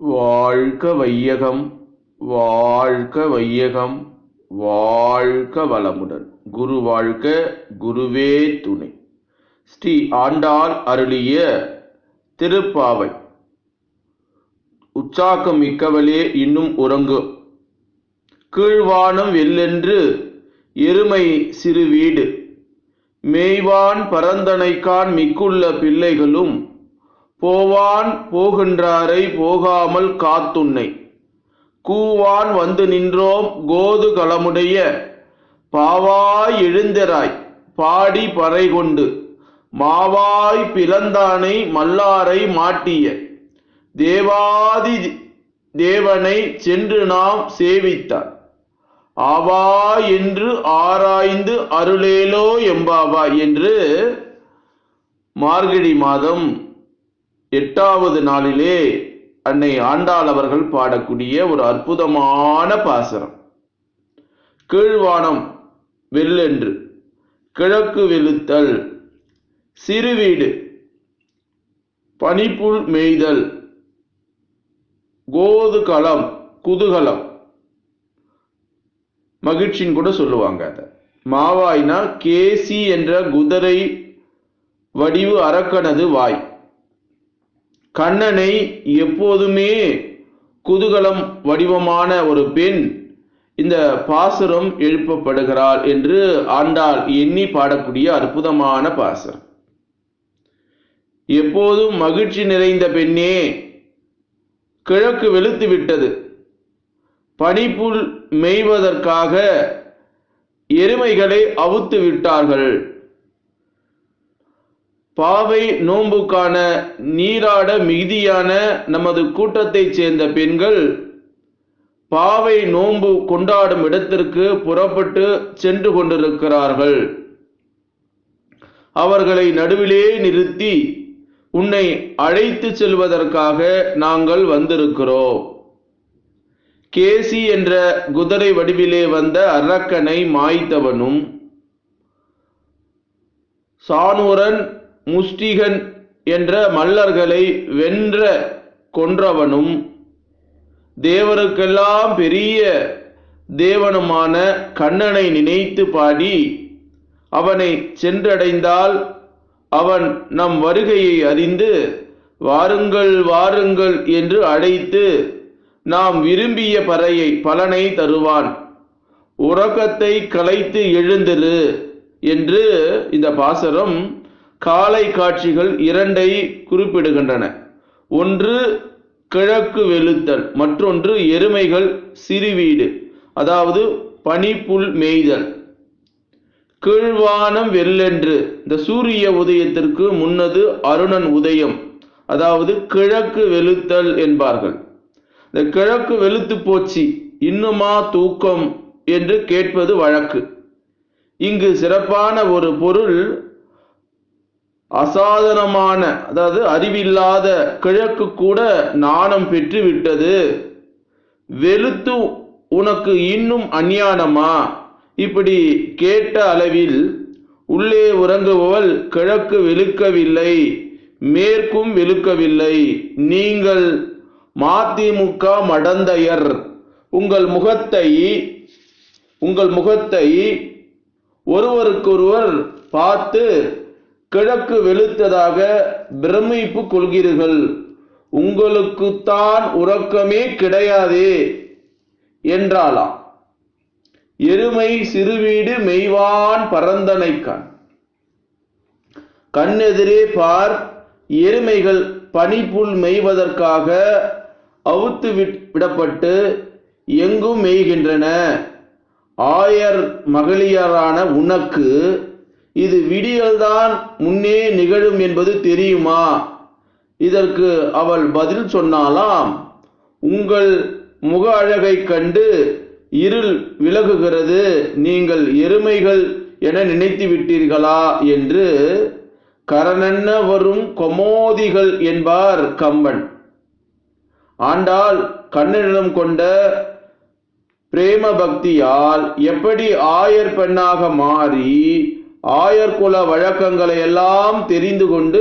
வாழ்க வையகம் வாழ்க வையகம் வாழ்க வளமுடன் குரு வாழ்க குருவே துணை. ஸ்ரீ ஆண்டாள் அருளிய திருப்பாவை. உற்சாகம் மிக்கவளே இன்னும் உறங்கு. கீழ்வானம் வெல்லென்று எருமை சிறு வீடு. மேய்வான் பரந்தனைக்கான் மிக்குள்ள பிள்ளைகளும் போவான் போகின்றாரை போகாமல் காத்துன்னை. கூவான் வந்து நின்றோம் கோது களமுடைய. பாவாய் எழுந்தராய் பாடி பறை கொண்டு. மாவாய் பிளந்தானை மல்லாரை மாட்டிய. தேவாதி தேவனை சென்று நாம் சேவித்தார். ஆவா என்று ஆராய்ந்து அருளேலோ எம்பாவா என்று மார்கழி மாதம் எட்டாவது நாளிலே அன்னை ஆண்டாள் அவர்கள் பாடக்கூடிய ஒரு அற்புதமான பாசனம் கீழ்வானம் வெல்லென்று கிழக்கு வெளுத்தல் சிறுவீடு பனிப்புல் மேய்தல் கோது களம் குதூகலம். மகிழ்ச்சின்னு கூட சொல்லுவாங்க அதை. மாவாய்னா கேசி என்ற குதிரை வடிவு அரக்கனது வாய். கண்ணனை எப்போதுமே குதூகலம் வடிவமான ஒரு பெண் இந்த பாசுரம் எழுப்பப்படுகிறாள் என்று ஆண்டாள் எண்ணி பாடக்கூடிய அற்புதமான பாசுரம். எப்போதும் மகிழ்ச்சி நிறைந்த பெண்ணே கிழக்கு வெளுத்து விட்டது. பனிப்புல் மேய்வதற்காக எருமைகளை அவுத்து விட்டார்கள். பாவை நோன்புக்கான நீராட மிகுதியான நமது கூட்டத்தைச் சேர்ந்த பெண்கள் பாவை நோன்பு கொண்டாடும் இடத்திற்கு புறப்பட்டு சென்று கொண்டிருக்கிறார்கள். அவர்களை நடுவிலே நிறுத்தி உன்னை அழைத்து செல்வதற்காக நாங்கள் வந்திருக்கிறோம். கேசி என்ற குதிரை வடிவிலே வந்த அரக்கனை மாய்த்தவனும் சானூரன் முஷ்டிகன் என்ற மல்லர்களை வென்ற கொன்றவனும் தேவருக்கெல்லாம் பெரிய தேவனுமான கண்ணனை நினைத்து பாடி அவனை சென்றடைந்தால் அவன் நம் வருகையை அறிந்து வாருங்கள் வாருங்கள் என்று அழைத்து நாம் விரும்பிய பறையை பலனை தருவான். உறக்கத்தை கலைத்து எழுந்திரு என்று இந்த பாசரம் காலை காட்சிகள் இரண்டை குறிப்பிடுகின்றன. ஒன்று கிழக்கு வெளுத்தல் மற்றொன்று எருமைகள் சிறுவீடு அதாவது பனிப்புல் மேய்தல். கீழ்வானம் வெள்ளென்று இந்த சூரிய உதயத்திற்கு முன்னது அருணன் உதயம் அதாவது கிழக்கு வெளுத்தல் என்பார்கள். இந்த கிழக்கு வெளுத்து போச்சு இன்னுமா தூக்கம் என்று கேட்பது வழக்கு. இங்கு சிறப்பான ஒரு பொருள் அசாதனமான அதாவது அறிவில்லாத கிழக்கு கூட நாணம் பெற்று விட்டது. வெளுத்து உனக்கு இன்னும் அஞ்ஞானமா? இப்படி கேட்ட அளவில் உள்ளே உறங்குபவள் கிழக்கு வெளுக்கவில்லை மேற்கும் வெளுக்கவில்லை. நீங்கள் மதிமுக மடந்தையர். உங்கள் முகத்தை உங்கள் முகத்தை ஒருவருக்கொருவர் பார்த்து கிழக்கு வெளுத்ததாக பிரமிப்பு கொள்கிறீர்கள். உங்களுக்குத்தான் உறக்கமே கிடையாதே என்றாளாம். எருமை சிறுவீடு மெய்வான் பரந்தனைக்கான் கண்ணெதிரே பார் எருமைகள் பனிப்புல் மெய்வதற்காக அவுத்து விடப்பட்டு எங்கும் மெய்கின்றன. ஆயர் மகளிரான உனக்கு இது விடியல்தான் முன்னே நிகழும் என்பது தெரியுமா? இதற்கு அவள் பதில் சொன்னாலாம் உங்கள் முக அழகை கண்டு இருள் விலகுகிறது. நீங்கள் எருமைகள் என நினைத்து விட்டீர்களா என்று கரணென்ன வரும் கொமோதிகள் என்பார் கம்பன். ஆண்டாள் கண்ணனிடம் கொண்ட பிரேம பக்தியால் எப்படி ஆயர் பெண்ணாக மாறி ஆயர்குல வழக்கங்களை எல்லாம் தெரிந்து கொண்டு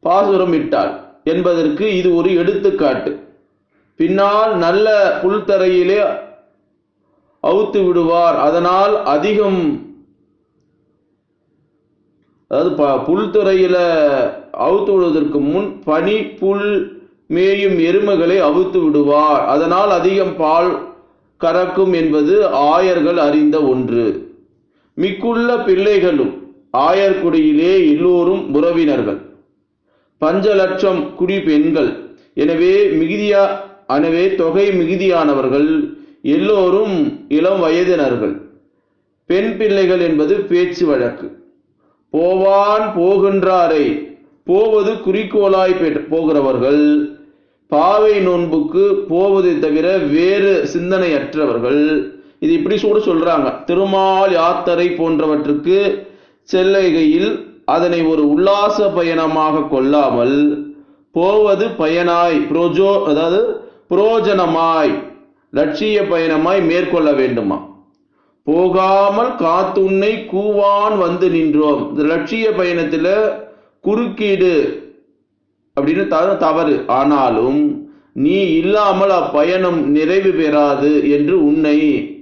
பாசுரம் இட்டாள். என்பதற்கு இது ஒரு எடுத்துக்காட்டு. பின்னால் நல்ல புல்தரையிலே அவுத்து விடுவார். அதனால் அதிகம் அதாவது ப புல்துறையில அவுத்து விடுவதற்கு முன் பனி புல் மேயும் எருமைகளை அவுத்து விடுவார். அதனால் அதிகம் பால் கறக்கும் என்பது ஆயர்கள் அறிந்த ஒன்று. மிக்குள்ள பிள்ளைகளும் ஆயர்குடியிலே எல்லோரும் உறவினர்கள். பஞ்ச லட்சம் குடி பெண்கள். எனவே மிகுதியா எனவே தொகை மிகுதியானவர்கள் எல்லோரும் இளம் வயதினர்கள். பெண் பிள்ளைகள் என்பது பேச்சு வழக்கு. போவான் போகின்றாரை. போவது குறிக்கோளாய் போகிறவர்கள். பாவை நோன்புக்கு போவதை தவிர வேறு சிந்தனையற்றவர்கள். இது இப்படி கூட சொல்றாங்க. திருமால் யாத்தரை போன்றவற்றுக்கு செல்லுகையில் அதனை ஒரு உல்லாச பயணமாக கொள்ளாமல் போவது பயனாய் புரோஜோ அதாவது புரோஜனமாய் லட்சிய பயணமாய் மேற்கொள்ள வேண்டுமா? போகாமல் காத்துன்னை கூவான் வந்து நின்றோம். இந்த லட்சிய பயணத்தில் குறுக்கீடு அப்படின்னு த- தவறு. ஆனாலும் நீ இல்லாமல் அப்பயணம் நிறைவு பெறாது என்று உன்னை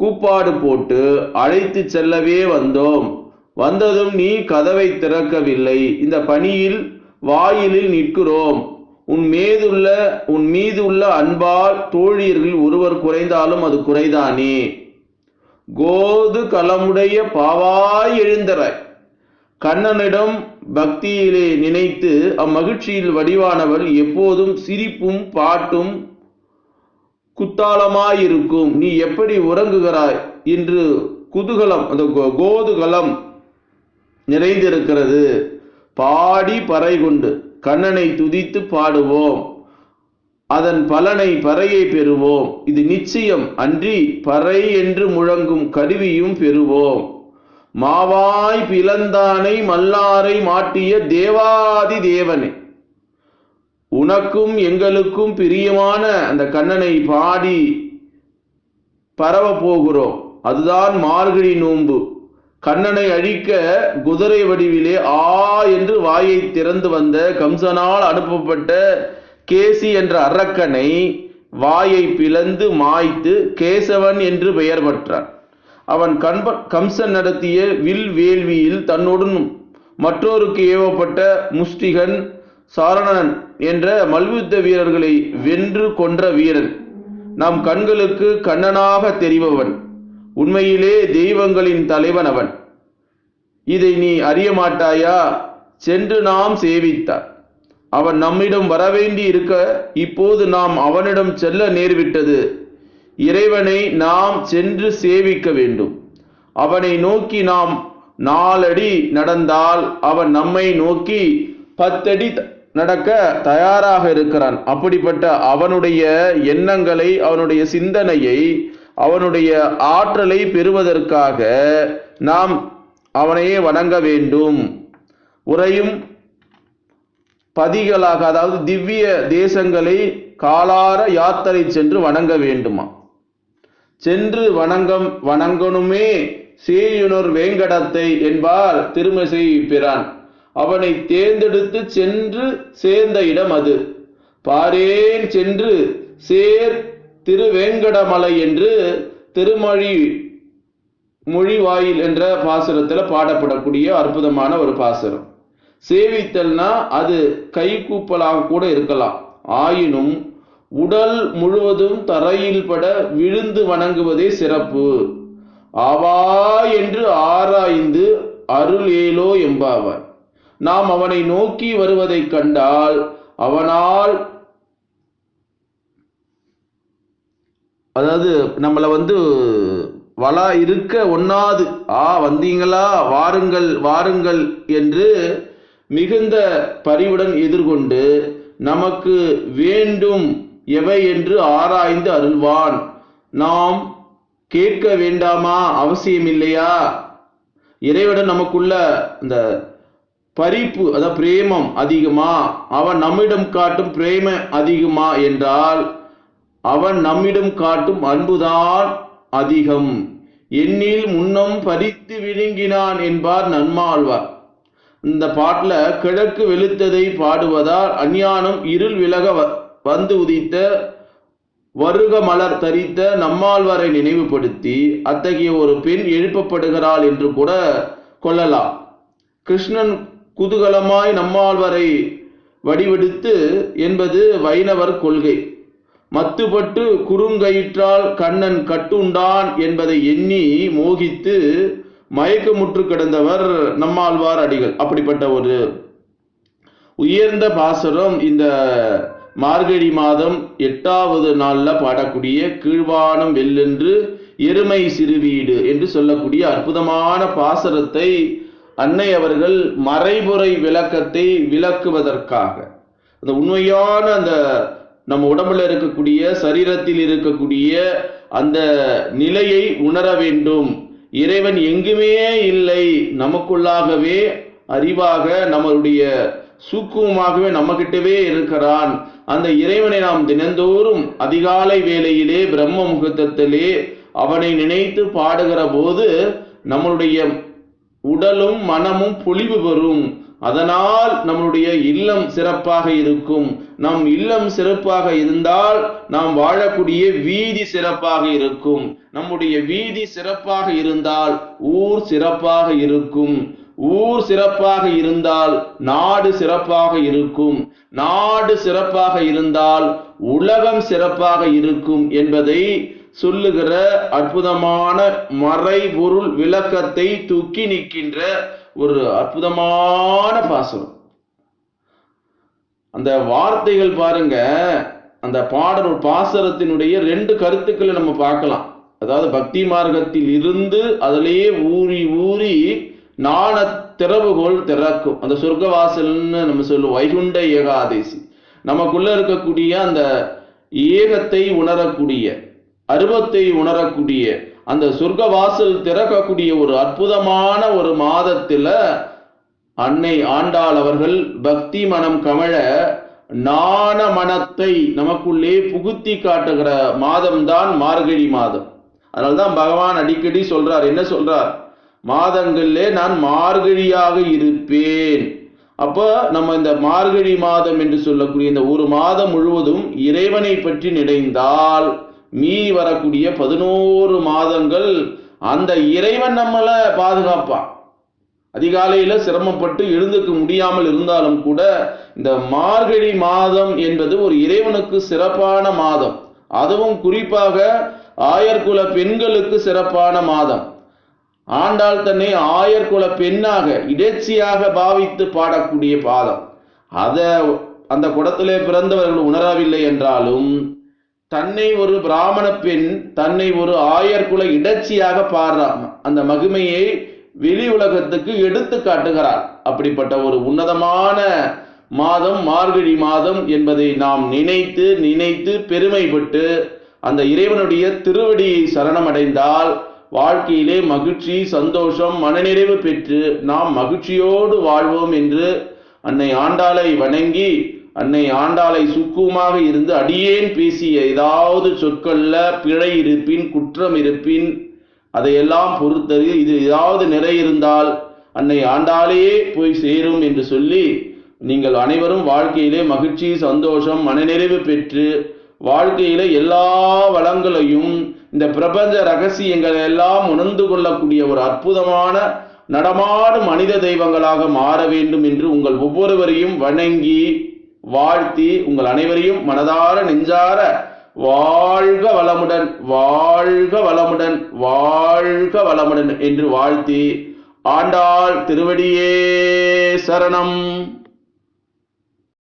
கூப்பாடு போட்டு அழைத்து செல்லவே வந்தோம். வந்ததும் நீ கதவை திறக்கவில்லை. இந்த பணியில் வாயிலில் நிற்கிறோம். உன் மீதுள்ள உன் மீது உள்ள அன்பால் தோழியர்கள் ஒருவர் குறைந்தாலும் அது குறைதானே? கோது கலமுடைய பாவாய் எழுந்தராய். கண்ணனிடம் பக்தியிலே நினைத்து அம்மகிழ்ச்சியில் வடிவானவள் எப்போதும் சிரிப்பும் பாட்டும் குத்தாலமாயிருக்கும். நீ எப்படி உறங்குகிறாய்? என்று குதூகலம் அந்த கோதுகலம் நிறைந்திருக்கிறது. பாடி பறை கொண்டு கண்ணனை துதித்து பாடுவோம். அதன் பலனை பறையை பெறுவோம். இது நிச்சயம். அன்றி பறை என்று முழங்கும் கருவியும் பெறுவோம். மாவாய் பிளந்தானை மல்லாரை மாட்டிய தேவாதி தேவனே. உனக்கும் எங்களுக்கும் பிரியமான அந்த கண்ணனை பாடி பரவ போகிறோம். அதுதான் மார்கழி நோன்பு. கண்ணனை அழிக்க குதிரை வடிவிலே ஆ என்று வாயை திறந்து வந்த கம்சனால் அனுப்பப்பட்ட கேசி என்ற அரக்கனை வாயை பிளந்து மாய்த்து கேசவன் என்று பெயர் பெற்றான். அவன் கண்ப கம்சன் நடத்திய வில் வேள்வியில் தன்னுடன் மற்றோருக்கு ஏவப்பட்ட முஷ்டிகன் சாரணன் என்ற மல்யுத்த வீரர்களை வென்று கொன்ற வீரன். நம் கண்களுக்கு கண்ணனாக தெரிபவன். உண்மையிலே தெய்வங்களின் தலைவன் அவன். இதை நீ அறிய மாட்டாயா? சென்று நாம் சேவித்தார். அவன் நம்மிடம் வரவேண்டி இருக்க இப்போது நாம் அவனிடம் செல்ல நேர்விட்டது. இறைவனை நாம் சென்று சேவிக்க வேண்டும். அவனை நோக்கி நாம் நாலடி நடந்தால் அவன் நம்மை நோக்கி பத்தடி நடக்க தயாராக இருக்கிறான். அப்படிப்பட்ட அவனுடைய எண்ணங்களை அவனுடைய சிந்தனையை அவனுடைய ஆற்றலை பெறுவதற்காக நாம் அவனையே வணங்க வேண்டும். உறையும் பதிகளாக அதாவது திவ்ய தேசங்களை காலார யாத்திரை சென்று வணங்க வேண்டுமா? சென்று வணங்கம் வணங்கணுமே சேயுனர் வேங்கடத்தை என்பார் திருமசை பிரான். அவனை தேர்ந்தெடுத்து சென்று சேர்ந்த இடம் அது. பாரேன் சென்று சேர் திருவேங்கடமலை என்று திருமொழி மொழிவாயில் என்ற பாசுரத்தில் பாடப்படக்கூடிய அற்புதமான ஒரு பாசுரம். சேவித்தல்னா அது கைகூப்பலாக கூட இருக்கலாம். ஆயினும் உடல் முழுவதும் தரையில் பட விழுந்து வணங்குவதே சிறப்பு. ஆவா என்று ஆராய்ந்து அருள் ஏலோ எம்பாவார் நாம் அவனை நோக்கி வருவதைக் கண்டால் அவனால் அதாவது நம்மளை வந்து வலா இருக்க ஒண்ணாது. ஆ வந்தீங்களா? வாருங்கள் வாருங்கள் என்று மிகுந்த பரிவுடன் எதிர்கொண்டு நமக்கு வேண்டும் எவை என்று ஆராய்ந்து அருள்வான். நாம் கேட்க வேண்டாமா? அவசியம் இல்லையா இறைவன் நமக்குள்ள இந்த பரிப்பு அதாவது பிரேமம் அதிகமா அவன் நம்மிடம் காட்டும் பிரேம அதிகமா என்றால் அவன் நம்மிடம் காட்டும் அன்புதான் அதிகம். எண்ணில் முன்னம் பறித்து விழுங்கினான் என்பார் நன்மாழ்வார். இந்த பாட்டில் கிழக்கு வெளுத்ததை பாடுவதால் அஞ்ஞானம் இருள் விலக வ- வந்து உதித்த வருக மலர் தரித்த நம்மாழ்வாரை நினைவுபடுத்தி அத்தகைய ஒரு பெண் எழுப்பப்படுகிறாள் என்று கூட கொள்ளலாம். கிருஷ்ணன் குதூகலமாய் நம்மாழ்வரை வடிவெடுத்து என்பது வைணவர் கொள்கை. மத்துப்பட்டு குறுங்கயிற்றால் கண்ணன் கட்டுண்டான் என்பதை எண்ணி மோகித்து மயக்கமுற்று கிடந்தவர் நம்மாழ்வார் அடிகள். அப்படிப்பட்ட ஒரு உயர்ந்த பாசரம் இந்த மார்கழி மாதம் எட்டாவது நாளில் பாடக்கூடிய கீழ்வானம் வெல்லென்று எருமை சிறுவீடு என்று சொல்லக்கூடிய அற்புதமான பாசரத்தை அன்னை அவர்கள் மறைமுறை விளக்கத்தை விளக்குவதற்காக. அந்த உண்மையான அந்த நம்ம உடம்புல இருக்கக்கூடிய சரீரத்தில் இருக்கக்கூடிய அந்த நிலையை உணர வேண்டும். இறைவன் எங்குமே இல்லை. நமக்குள்ளாகவே அறிவாக நம்மளுடைய சூக்குவமாகவே நம்மகிட்டவே இருக்கிறான். அந்த இறைவனை நாம் தினந்தோறும் அதிகாலை வேளையிலே பிரம்ம முகூர்த்தத்திலே அவனை நினைத்து பாடுகிற போது நம்மளுடைய உடலும் மனமும் பொலிவு பெறும். அதனால் நம்முடைய இல்லம் சிறப்பாக இருக்கும். நம் இல்லம் சிறப்பாக இருந்தால் நாம் வாழக்கூடிய வீதி சிறப்பாக இருக்கும். நம்முடைய வீதி சிறப்பாக இருந்தால் ஊர் சிறப்பாக இருக்கும். ஊர் சிறப்பாக இருந்தால் நாடு சிறப்பாக இருக்கும். நாடு சிறப்பாக இருந்தால் உலகம் சிறப்பாக இருக்கும் என்பதை சொல்லுகிற அற்புதமான மறைபொருள் விளக்கத்தை தூக்கி நிற்கின்ற ஒரு அற்புதமான பாசுரம். அந்த வார்த்தைகள் பாருங்க அந்த பாடல் பாசரத்தினுடைய ரெண்டு கருத்துக்களை நம்ம பார்க்கலாம். அதாவது பக்தி மார்க்கத்தில் இருந்து அதிலேயே ஊறி ஊறி நாண திறவுகோள் திறக்கும். அந்த சொர்க்கவாசல்னு நம்ம சொல்லுவோம் வைகுண்ட ஏகாதேசி. நமக்குள்ள இருக்கக்கூடிய அந்த ஏகத்தை உணரக்கூடிய அருவத்தை உணரக்கூடிய அந்த சொர்க்க வாசல் திறக்கக்கூடிய ஒரு அற்புதமான ஒரு மாதத்தில் அன்னை ஆண்டாள் அவர்கள் பக்தி மனம் கமழ நாண மனத்தை நமக்குள்ளே புகுத்தி காட்டுகிற மாதம்தான் மார்கழி மாதம். அதனால்தான் பகவான் அடிக்கடி சொல்றார் என்ன சொல்றார்? மாதங்களிலே நான் மார்கழியாக இருப்பேன். அப்போ நம்ம இந்த மார்கழி மாதம் என்று சொல்லக்கூடிய இந்த ஒரு மாதம் முழுவதும் இறைவனை பற்றி நினைந்தால் மீறி வரக்கூடிய பதினோரு மாதங்கள் அந்த இறைவன் நம்மளை பாதுகாப்பான் அதிகாலையில் சிரமப்பட்டு எழுந்துக்க முடியாமல் இருந்தாலும் கூட இந்த மார்கழி மாதம் என்பது ஒரு இறைவனுக்கு சிறப்பான மாதம். அதுவும் குறிப்பாக ஆயர்குல பெண்களுக்கு சிறப்பான மாதம். ஆண்டாள் தன்னை ஆயர்குல பெண்ணாக இடைச்சியாக பாவித்து பாடக்கூடிய பாதம். அத அந்த குடத்திலே பிறந்தவர்கள் உணரவில்லை என்றாலும் தன்னை ஒரு பிராமண பெண் தன்னை ஒரு ஆயர்குல இடச்சியாக பாடுறான் அந்த மகிமையை வெளி உலகத்துக்கு எடுத்து காட்டுகிறார் அப்படிப்பட்ட ஒரு உன்னதமான மாதம் மார்கழி மாதம் என்பதை நாம் நினைத்து நினைத்து பெருமைப்பட்டு அந்த இறைவனுடைய திருவடியை சரணமடைந்தால் வாழ்க்கையிலே மகிழ்ச்சி சந்தோஷம் மனநிறைவு பெற்று நாம் மகிழ்ச்சியோடு வாழ்வோம் என்று அன்னை ஆண்டாளை வணங்கி அன்னை ஆண்டாளை சுக்குமாக இருந்து அடியேன் பேசிய ஏதாவது சொற்கள்ல பிழை இருப்பின் குற்றம் இருப்பின் அதையெல்லாம் பொறுத்தது இது ஏதாவது நிறை இருந்தால் அன்னை ஆண்டாளே போய் சேரும் என்று சொல்லி நீங்கள் அனைவரும் வாழ்க்கையிலே மகிழ்ச்சி சந்தோஷம் மனநிறைவு பெற்று வாழ்க்கையில எல்லா வளங்களையும் இந்த பிரபஞ்ச ரகசியங்களை எல்லாம் உணர்ந்து கொள்ளக்கூடிய ஒரு அற்புதமான நடமாடும் மனித தெய்வங்களாக மாற வேண்டும் என்று உங்கள் ஒவ்வொருவரையும் வணங்கி வாழ்த்தி உங்கள் அனைவரையும் மனதார நெஞ்சார வாழ்க வளமுடன் வாழ்க வளமுடன் வாழ்க வளமுடன் என்று வாழ்த்தி ஆண்டாள் திருவடியே சரணம்.